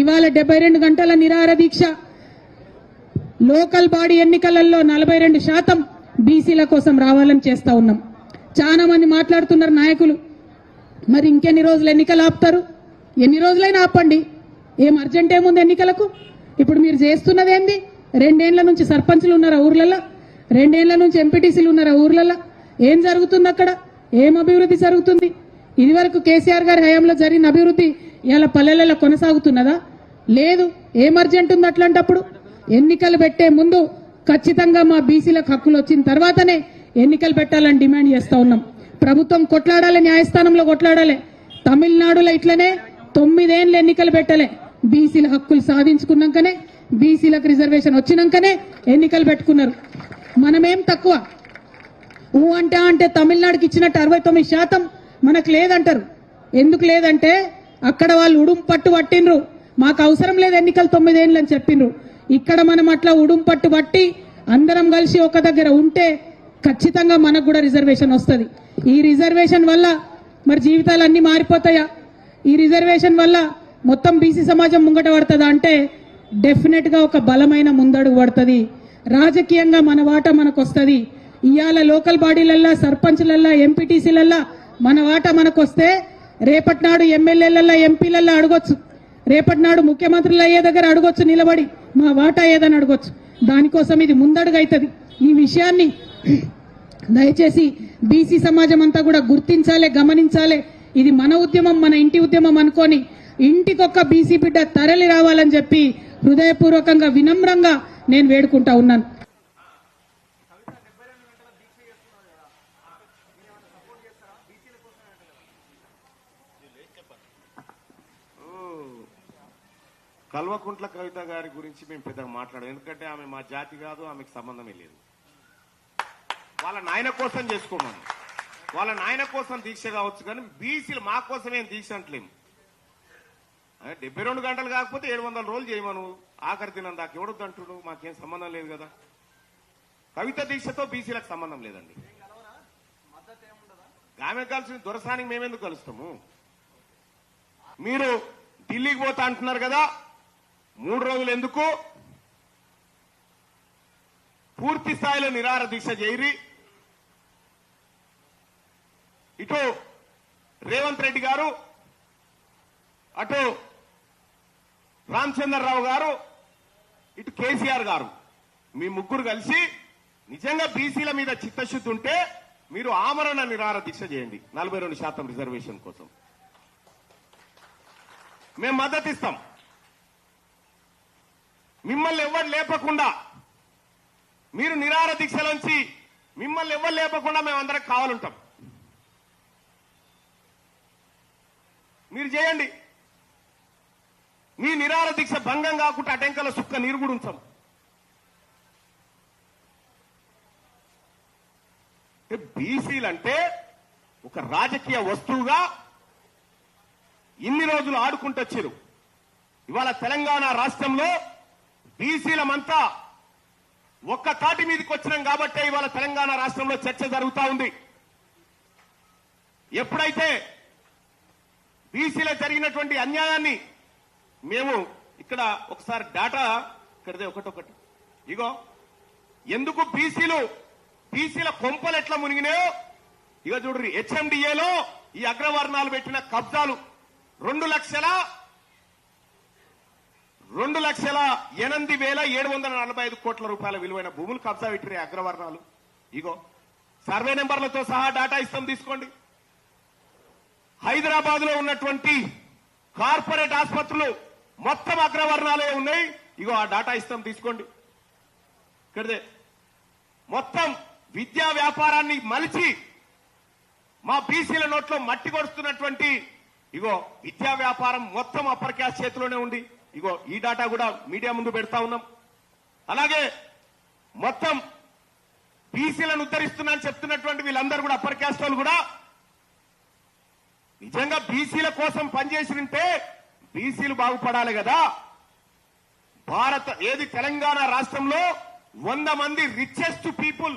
ఇవాళ డెబ్బై రెండు గంటల నిరాహార దీక్ష. లోకల్ బాడీ ఎన్నికలలో నలభై రెండు శాతం బీసీల కోసం రావాలని చేస్తా ఉన్నాం. చాలా మంది మాట్లాడుతున్నారు నాయకులు. మరి ఇంకెన్ని రోజులు ఎన్నికలు ఆపుతారు? ఎన్ని రోజులైనా ఆపండి. ఏం అర్జెంట్ ఏముంది ఎన్నికలకు? ఇప్పుడు మీరు చేస్తున్నదేంది రెండేళ్ళ నుంచి సర్పంచ్లు ఉన్నారా ఊర్లలో రెండేళ్ళ నుంచి ఎంపీటీసీలు ఉన్నారా ఊర్లలో ఏం జరుగుతుంది అక్కడ? ఏం అభివృద్ధి జరుగుతుంది? ఇదివరకు కేసీఆర్ గారి హయాంలో జరిగిన అభివృద్ధి ఇలా పల్లెలలో కొనసాగుతున్నదా? లేదు. ఏమర్జెంట్ ఉంది అట్లాంటప్పుడు? ఎన్నికలు పెట్టే ముందు ఖచ్చితంగా మా బీసీలకు హక్కులు వచ్చిన తర్వాతనే ఎన్నికలు పెట్టాలని డిమాండ్ చేస్తూ ఉన్నాం. ప్రభుత్వం కొట్లాడాలి న్యాయస్థానంలో కొట్లాడాలి. తమిళనాడులో ఇట్లనే తొమ్మిదేళ్ళు ఎన్నికలు పెట్టలే. బీసీల హక్కులు సాధించుకున్నాకనే బీసీలకు రిజర్వేషన్ వచ్చినాకనే ఎన్నికలు పెట్టుకున్నారు. మనమేం తక్కువ? ఊ అంటే అంటే తమిళనాడుకి ఇచ్చినట్టు అరవై తొమ్మిది శాతం మనకు లేదంటారు. ఎందుకు లేదంటే అక్కడ వాళ్ళు ఉడుం పట్టు పట్టిండ్రు. మాకు అవసరం లేదు ఎన్నికలు తొమ్మిదేళ్ళు అని చెప్పిండ్రు. ఇక్కడ మనం అట్లా ఉడుం పట్టు పట్టి అందరం కలిసి ఒక దగ్గర ఉంటే ఖచ్చితంగా మనకు కూడా రిజర్వేషన్ వస్తుంది. ఈ రిజర్వేషన్ వల్ల మరి జీవితాలు అన్ని మారిపోతాయా? ఈ రిజర్వేషన్ వల్ల మొత్తం బీసీ సమాజం ముంగట పడుతుందా అంటే డెఫినెట్గా ఒక బలమైన ముందడుగు పడుతుంది. రాజకీయంగా మన వాటా మనకు వస్తుంది. ఇవాళ లోకల్ బాడీలల్లా సర్పంచ్లల్లా ఎంపీటీసీలల్లా మన వాటా మనకు వస్తే రేపటి నాడు ఎంపీలల్లో అడగొచ్చు. రేపటి నాడు ముఖ్యమంత్రులు అయ్యే దగ్గర అడగొచ్చు నిలబడి మా వాటా ఏదని అడగొచ్చు. దానికోసం ఇది ముందడుగైతుంది. ఈ విషయాన్ని దయచేసి బీసీ సమాజం అంతా కూడా గుర్తించాలే గమనించాలే. ఇది మన ఉద్యమం మన ఇంటి ఉద్యమం అనుకొని ఇంటికొక్క బీసీ బిడ్డ తరలి రావాలని చెప్పి హృదయపూర్వకంగా వినమ్రంగా నేను వేడుకుంటా ఉన్నాను. కల్వకుంట్ల కవిత గారి గురించి మేము పెద్దగా మాట్లాడము. ఎందుకంటే ఆమె మా జాతి కాదు ఆమెకు సంబంధమే లేదు. వాళ్ళ నాయన కోసం చేసుకోమని. వాళ్ళ నాయన కోసం దీక్ష కావచ్చు కానీ బీసీలు మా కోసం ఏం దీక్ష అంటలేము. డెబ్బై రెండు గంటలు కాకపోతే ఏడు వందల రోజులు చేయమను. ఆఖరి దినం దాకా ఎవడొద్దు అంటుడు? మాకేం సంబంధం లేదు కదా. కవిత దీక్షతో బీసీలకు సంబంధం లేదండి. ఆమె కలిసి దొరసానికి మేమెందుకు కలుస్తాము? మీరు ఢిల్లీకి పోతా అంటున్నారు కదా మూడు రోజులు ఎందుకు? పూర్తి స్థాయిలో నిరార దీక్ష చేయరి. ఇటు రేవంత్ రెడ్డి గారు అటు రామచంద్రరావు గారు ఇటు కేసీఆర్ గారు. మీ ముగ్గురు కలిసి నిజంగా బీసీల మీద చిత్తశుద్ధి ఉంటే మీరు ఆమరణ నిరార దీక్ష చేయండి. నలభై రెండు శాతం రిజర్వేషన్ కోసం. మేము మద్దతు ఇస్తాం. మిమ్మల్ని ఎవరు లేపకుండా మీరు నిరార దీక్షలోంచి మిమ్మల్ని ఎవరు లేపకుండా మేము అందరం కావాలంటాం. మీరు చేయండి. మీ నిరార దీక్ష భంగం కాకుండా అటెంకల సుక్క నీరు కూడా ఉంచాం బీసీలంటే ఒక రాజకీయ వస్తువుగా ఇన్ని రోజులు ఆడుకుంటొచ్చారు ఇవాళ తెలంగాణ రాష్ట్రంలో బీసీలమంతా ఒక్క తాటి మీదకి వచ్చినాం కాబట్టే ఇవాళ తెలంగాణ రాష్ట్రంలో చర్చ జరుగుతా ఉంది. ఎప్పుడైతే బీసీలో జరిగినటువంటి అన్యాయాన్ని మేము ఇక్కడ ఒకసారి డేటా ఇక్కడదే ఒకటొకటి. ఇగో ఎందుకు బీసీలు బీసీల కొంపలు ఎట్లా మునిగినాయో ఇక చూడ్రి హెచ్ఎండిఏలో ఈ అగ్రవర్ణాలు పెట్టిన కబ్జాలు రెండు లక్షల రెండు లక్షల ఎనిమిది వేల ఏడు వందల నలభై ఐదు కోట్ల రూపాయల విలువైన భూములు కబ్జా పెట్టిన అగ్రవర్ణాలు. ఇగో సర్వే నెంబర్లతో సహా డేటా ఇస్తాం తీసుకోండి. హైదరాబాద్లో ఉన్నటువంటి కార్పొరేట్ ఆసుపత్రులు మొత్తం అగ్రవర్ణాలే ఉన్నాయి. ఇగో ఆ డాటా ఇస్తాం తీసుకోండి. ఇక్కడదే. మొత్తం విద్యా వ్యాపారాన్ని మలిచి మా బీసీల నోట్లో మట్టి కొడుతున్నటువంటి ఇగో విద్యా వ్యాపారం మొత్తం అప్పర్ క్యాస్ట్ చేతిలోనే ఉంది. ఇగో ఈ డాటా కూడా మీడియా ముందు పెడతా ఉన్నాం. అలాగే మొత్తం బీసీలను ఉద్ధరిస్తున్నా అని చెప్తున్నటువంటి వీళ్ళందరూ కూడా అప్పర్ క్యాస్ట్ వాళ్ళు కూడా నిజంగా బీసీల కోసం పనిచేసింటే బీసీలు బాగుపడాలి కదా. భారత ఏది తెలంగాణ రాష్ట్రంలో వంద మంది రిచెస్ట్ పీపుల్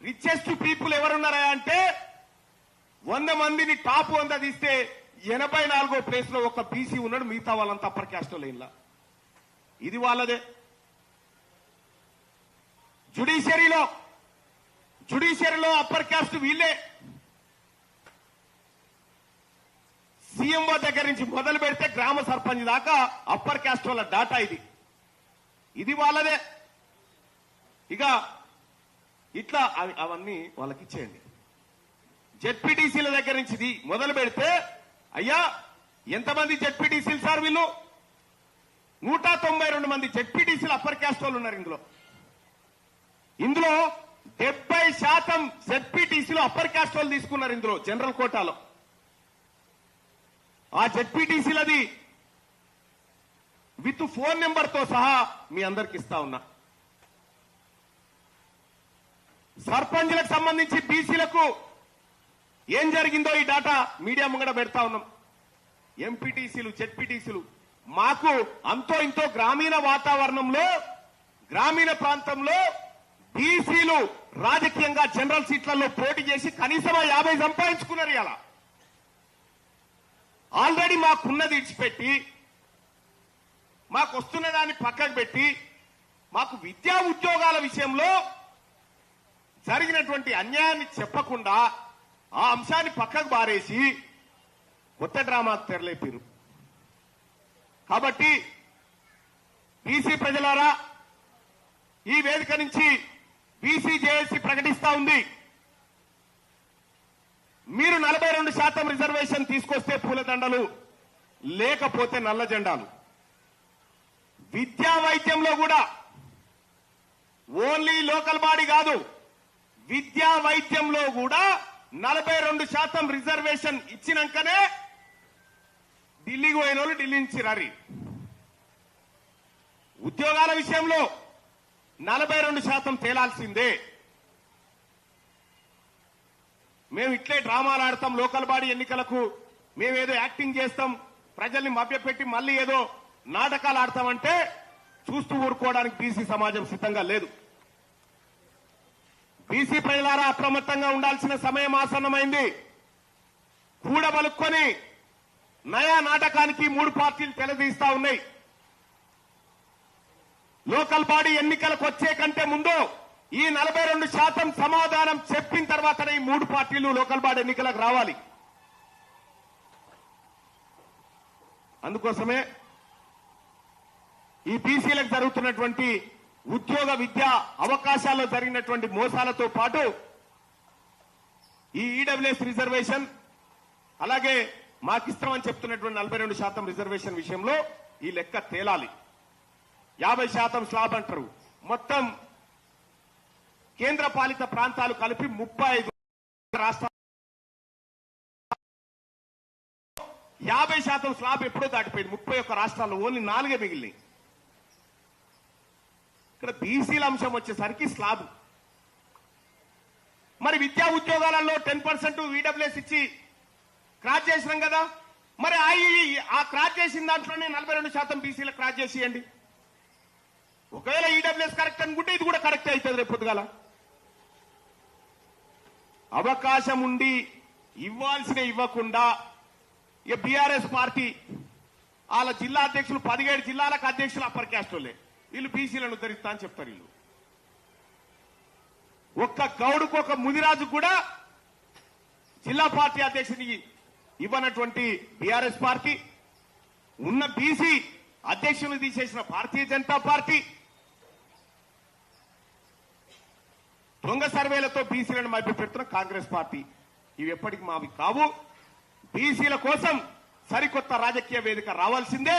రిచెస్ట్ పీపుల్ ఎవరున్నారా అంటే వంద మందిని టాప్ వంద తీస్తే ఎనభై నాలుగో ప్లేస్లో ఒక బీసీ ఉన్నాడు మిగతా వాళ్ళంతా అప్పర్ క్యాస్ట్ లైన్లా ఇది వాళ్ళదే. జుడిషియరీలో జుడిషియరీలో అప్పర్ క్యాస్ట్ వీళ్ళే. సీఎంఓ దగ్గర నుంచి మొదలు పెడితే గ్రామ సర్పంచ్ దాకా అప్పర్ క్యాస్ట్ వాళ్ళ డాటా ఇది. ఇది వాళ్ళదే. ఇక ఇట్లా అవి- అవన్నీ వాళ్ళకి ఇచ్చేయండి. జెడ్పీటీసీల దగ్గర నుంచి ఇది మొదలు పెడితే అయ్యా ఎంతమంది జెడ్పీటీసీలు సార్ వీళ్ళు? నూట తొంభై రెండు మంది జెడ్పీటీసీలు అప్పర్ క్యాస్ట్ వాళ్ళు ఉన్నారు ఇందులో. ఇందులో డెబ్బై శాతం జెడ్పీటీసీలు అప్పర్ క్యాస్ట్ వాళ్ళు తీసుకున్నారు ఇందులో జనరల్ కోటాలో. ఆ జెడ్పీటీసీలది విత్ ఫోన్ నెంబర్తో సహా మీ అందరికి ఇస్తా ఉన్నా. సర్పంచ్లకు సంబంధించి బీసీలకు ఏం జరిగిందో ఈ డాటా మీడియా ముంగడ పెడతా ఉన్నాం. ఎంపీటీసీలు జెడ్పీటీసీలు మాకు అంతో ఇంతో గ్రామీణ వాతావరణంలో గ్రామీణ ప్రాంతంలో బీసీలు రాజకీయంగా జనరల్ సీట్లలో పోటీ చేసి కనీసం యాభై సంపాదించుకున్నారు ఇలా ఆల్రెడీ మాకున్నది ఇచ్చిపెట్టి మాకు వస్తున్న దాన్ని పక్కకు పెట్టి మాకు విద్యా ఉద్యోగాల విషయంలో జరిగినటువంటి అన్యాయాన్ని చెప్పకుండా ఆ అంశాన్ని పక్కకు బారేసి కొత్త డ్రామా తెరలేపారు కాబట్టి బీసీ ప్రజలారా ఈ వేదిక నుంచి బీసీ జేఏసీ ప్రకటిస్తా ఉంది. మీరు నలభై రెండు శాతం రిజర్వేషన్ తీసుకొస్తే పూలదండలు లేకపోతే నల్ల జెండాలు. విద్యా వైద్యంలో కూడా ఓన్లీ లోకల్ బాడీ కాదు విద్యా వైద్యంలో కూడా నలభై రెండు శాతం రిజర్వేషన్ ఇచ్చినాకనే ఢిల్లీకి పోయిన వాళ్ళు ఢిల్లీ నుంచి రారి. ఉద్యోగాల విషయంలో నలభై రెండు శాతం తేలాల్సిందే. మేము ఇట్లే డ్రామాలు ఆడతాం లోకల్ బాడీ ఎన్నికలకు మేమేదో యాక్టింగ్ చేస్తాం ప్రజల్ని మభ్యపెట్టి మళ్ళీ ఏదో నాటకాలు ఆడతామంటే చూస్తూ ఊరుకోవడానికి బీసీ సమాజం సిద్ధంగా లేదు. బీసీ ప్రజలారా అప్రమత్తంగా ఉండాల్సిన సమయం ఆసన్నమైంది. కూడబలుక్కొని నయా నాటకానికి మూడు పార్టీలు తెలదీస్తా ఉన్నాయి. లోకల్ బాడీ ఎన్నికలకు వచ్చే కంటే ముందు ఈ నలభై రెండు శాతం సమాధానం చెప్పిన తర్వాతనే ఈ మూడు పార్టీలు లోకల్ బాడీ ఎన్నికలకు రావాలి. అందుకోసమే ఈ బీసీలకు జరుగుతున్నటువంటి ఉద్యోగ విద్యా అవకాశాల్లో జరిగినటువంటి మోసాలతో పాటు ఈ ఈడబ్ల్యూఎస్ రిజర్వేషన్ అలాగే మాకిస్తామని చెప్తున్నటువంటి నలభై రెండు శాతం రిజర్వేషన్ విషయంలో ఈ లెక్క తేలాలి. యాభై శాతం స్లాబ్ అంటారు. మొత్తం కేంద్ర పాలిత ప్రాంతాలు కలిపి ముప్పై ఐదు రాష్ట్రాలు యాభై శాతం స్లాబ్ ఎప్పుడో దాటిపోయింది. ముప్పై ఒక్క రాష్ట్రాల్లో ఓన్లీ నాలుగే మిగిలినాయి. ఇక్కడ బీసీల అంశం వచ్చేసరికి స్లాబ్. మరి విద్యా ఉద్యోగాలలో టెన్ పర్సెంట్ ఈడబ్ల్యూఎస్ ఇచ్చి క్రాచ్ చేసినాం కదా. మరి ఆ క్రాస్ ఆ చేసిన దాంట్లోనే నలభై రెండు శాతం బీసీల క్రాచ్ చేసేయండి. ఒకవేళ ఈడబ్ల్యూఎస్ కరెక్ట్ అనుకుంటే ఇది కూడా కరెక్ట్ అవుతుంది రేపు పొద్దుగాల. అవకాశం ఉండి ఇవ్వాల్సిన ఇవ్వకుండా ఇక బీఆర్ఎస్ పార్టీ వాళ్ళ జిల్లా అధ్యక్షులు పదిహేడు జిల్లాలకు అధ్యక్షులు అప్పర్ క్యాస్ట్లే వీళ్ళు బీసీలను ఉద్ధరిస్తా అని చెప్తారు వీళ్ళు. ఒక్క గౌడుకు ఒక ముదిరాజు కూడా జిల్లా పార్టీ అధ్యక్షుని ఇవ్వనటువంటి బీఆర్ఎస్ పార్టీ ఉన్న బీసీ అధ్యక్షులు తీసేసిన భారతీయ జనతా పార్టీ దొంగ సర్వేలతో బీసీలను మభ్య పెడుతున్న కాంగ్రెస్ పార్టీ. ఇవి ఎప్పటికి మావి కావు. బీసీల కోసం సరికొత్త రాజకీయ వేదిక రావాల్సిందే.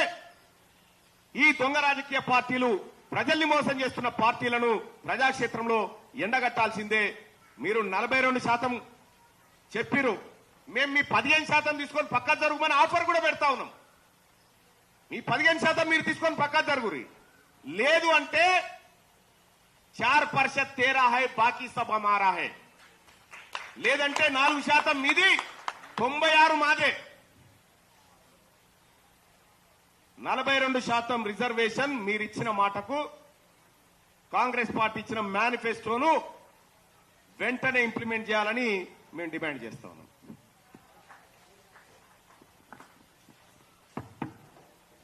ఈ దొంగ రాజకీయ పార్టీలు ప్రజల్ని మోసం చేస్తున్న పార్టీలను ప్రజాక్షేత్రంలో ఎండగట్టాల్సిందే. మీరు నలభై రెండు శాతం చెప్పిరు మేము మీ పదిహేను శాతం తీసుకొని పక్కా జరుగుమని ఆఫర్ కూడా పెడతా ఉన్నాం. మీ పదిహేను శాతం మీరు తీసుకొని పక్కా జరుగురి. లేదు అంటే చార్ పర్షత్ తేరా హై బాకీ సభ మారా హై. లేదంటే నాలుగు శాతం మీది తొంభై ఆరు మాదే. నలభై రెండు శాతం రిజర్వేషన్ మీరిచ్చిన మాటకు కాంగ్రెస్ పార్టీ ఇచ్చిన మేనిఫెస్టోను వెంటనే ఇంప్లిమెంట్ చేయాలని మేము డిమాండ్ చేస్తా ఉన్నాం.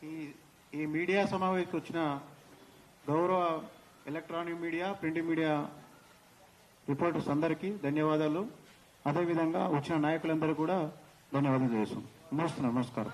ఈ ఈ మీడియా సమావేశకు వచ్చిన గౌరవ electronic media print media reporters అందరికీ ధన్యవాదాలు. అదేవిధంగా వచ్చిన నాయకులందరూ కూడా ధన్యవాదాలు చేస్తున్నాం నమస్కారం. నమస్కారం.